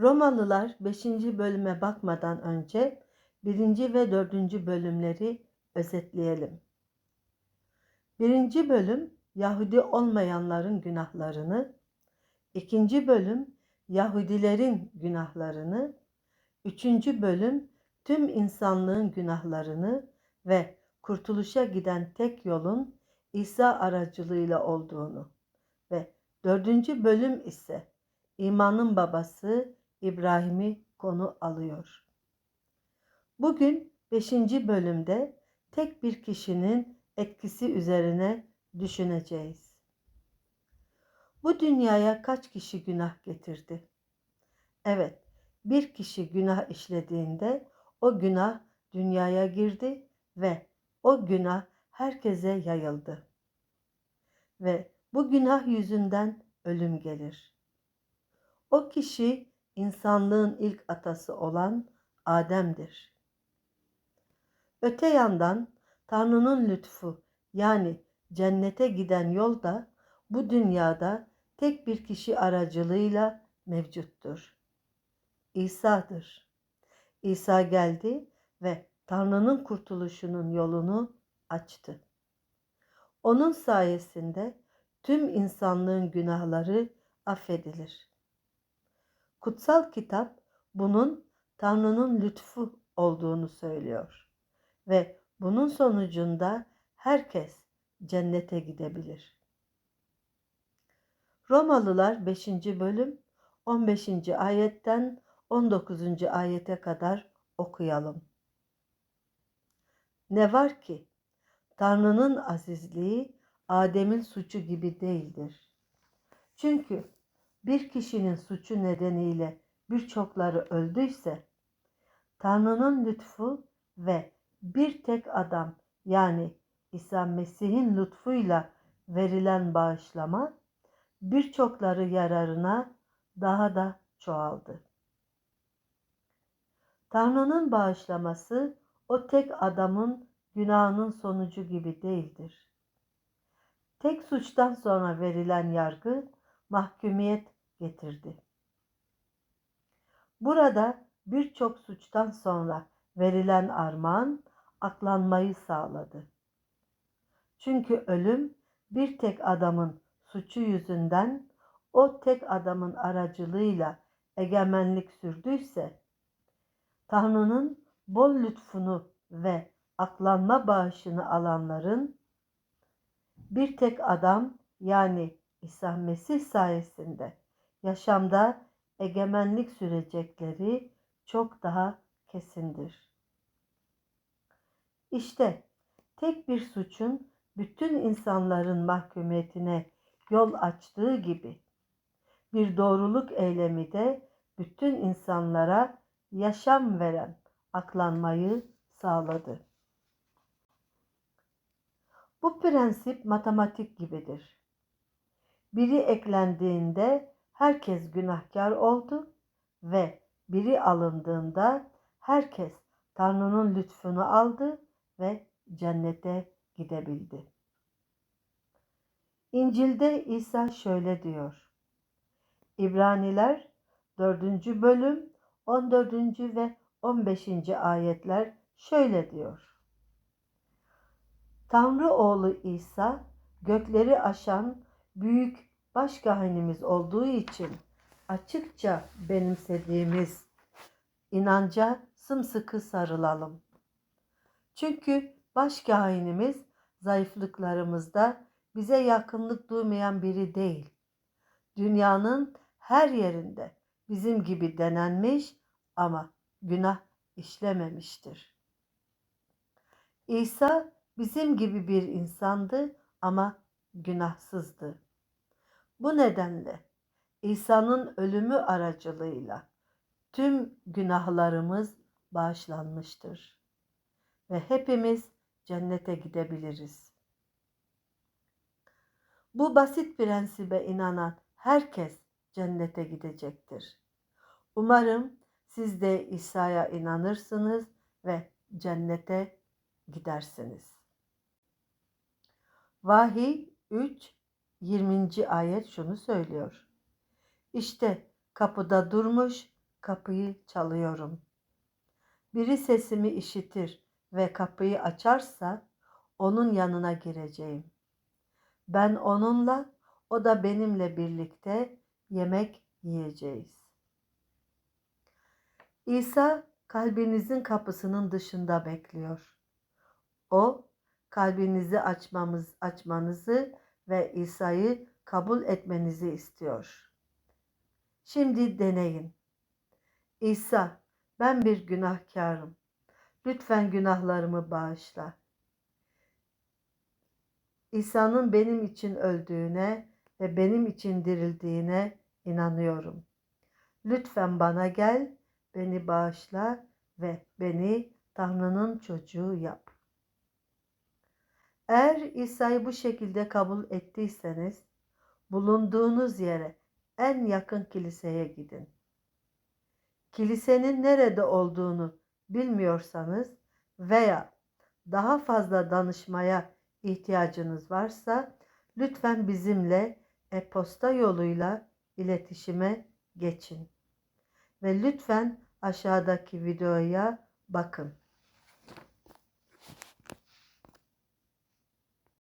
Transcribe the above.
Romalılar 5. bölüme bakmadan önce 1. ve 4. bölümleri özetleyelim. 1. bölüm Yahudi olmayanların günahlarını, 2. bölüm Yahudilerin günahlarını, 3. bölüm tüm insanlığın günahlarını ve kurtuluşa giden tek yolun İsa aracılığıyla olduğunu ve 4. bölüm ise imanın babası İbrahim'i konu alıyor. Bugün 5. bölümde tek bir kişinin etkisi üzerine düşüneceğiz. Bu dünyaya kaç kişi günah getirdi? Evet, bir kişi günah işlediğinde o günah dünyaya girdi ve o günah herkese yayıldı. Ve bu günah yüzünden ölüm gelir. O kişi insanlığın ilk atası olan Adem'dir. Öte yandan Tanrı'nın lütfu yani cennete giden yol da bu dünyada tek bir kişi aracılığıyla mevcuttur. İsa'dır. İsa geldi ve Tanrı'nın kurtuluşunun yolunu açtı. Onun sayesinde tüm insanlığın günahları affedilir. Kutsal kitap bunun Tanrı'nın lütfu olduğunu söylüyor ve bunun sonucunda herkes cennete gidebilir. Romalılar 5. bölüm 15. ayetten 19. ayete kadar okuyalım. Ne var ki Tanrı'nın azizliği Adem'in suçu gibi değildir. Çünkü bir kişinin suçu nedeniyle birçokları öldüyse Tanrı'nın lütfu ve bir tek adam yani İsa Mesih'in lütfuyla verilen bağışlama birçokları yararına daha da çoğaldı. Tanrı'nın bağışlaması o tek adamın günahının sonucu gibi değildir. Tek suçtan sonra verilen yargı mahkumiyet getirdi. Burada birçok suçtan sonra verilen armağan aklanmayı sağladı. Çünkü ölüm bir tek adamın suçu yüzünden o tek adamın aracılığıyla egemenlik sürdüyse, Tanrı'nın bol lütfunu ve aklanma bağışını alanların bir tek adam yani İsa Mesih sayesinde yaşamda egemenlik sürecekleri çok daha kesindir. İşte tek bir suçun bütün insanların mahkumiyetine yol açtığı gibi bir doğruluk eylemi de bütün insanlara yaşam veren aklanmayı sağladı. Bu prensip matematik gibidir. Biri eklendiğinde herkes günahkar oldu ve biri alındığında herkes Tanrı'nın lütfunu aldı ve cennete gidebildi. İncil'de İsa şöyle diyor. İbraniler 4. bölüm 14. ve 15. ayetler şöyle diyor. Tanrı oğlu İsa gökleri aşan büyük başkahinimiz olduğu için açıkça benimsediğimiz inanca sımsıkı sarılalım. Çünkü başkahinimiz zayıflıklarımızda bize yakınlık duymayan biri değil. Dünyanın her yerinde bizim gibi denenmiş ama günah işlememiştir. İsa bizim gibi bir insandı ama günahsızdı. Bu nedenle İsa'nın ölümü aracılığıyla tüm günahlarımız bağışlanmıştır ve hepimiz cennete gidebiliriz. Bu basit prensibe inanan herkes cennete gidecektir. Umarım siz de İsa'ya inanırsınız ve cennete gidersiniz. Vahiy 3 20. ayet şunu söylüyor. İşte kapıda durmuş kapıyı çalıyorum. Biri sesimi işitir ve kapıyı açarsa onun yanına gireceğim. Ben onunla, o da benimle birlikte yemek yiyeceğiz. İsa kalbinizin kapısının dışında bekliyor. O kalbinizi açmamız açmanızı ve İsa'yı kabul etmenizi istiyor. Şimdi deneyin. İsa, ben bir günahkarım. Lütfen günahlarımı bağışla. İsa'nın benim için öldüğüne ve benim için dirildiğine inanıyorum. Lütfen bana gel, beni bağışla ve beni Tanrı'nın çocuğu yap. Eğer İsa'yı bu şekilde kabul ettiyseniz, bulunduğunuz yere en yakın kiliseye gidin. Kilisenin nerede olduğunu bilmiyorsanız veya daha fazla danışmaya ihtiyacınız varsa lütfen bizimle e-posta yoluyla iletişime geçin. Ve lütfen aşağıdaki videoya bakın.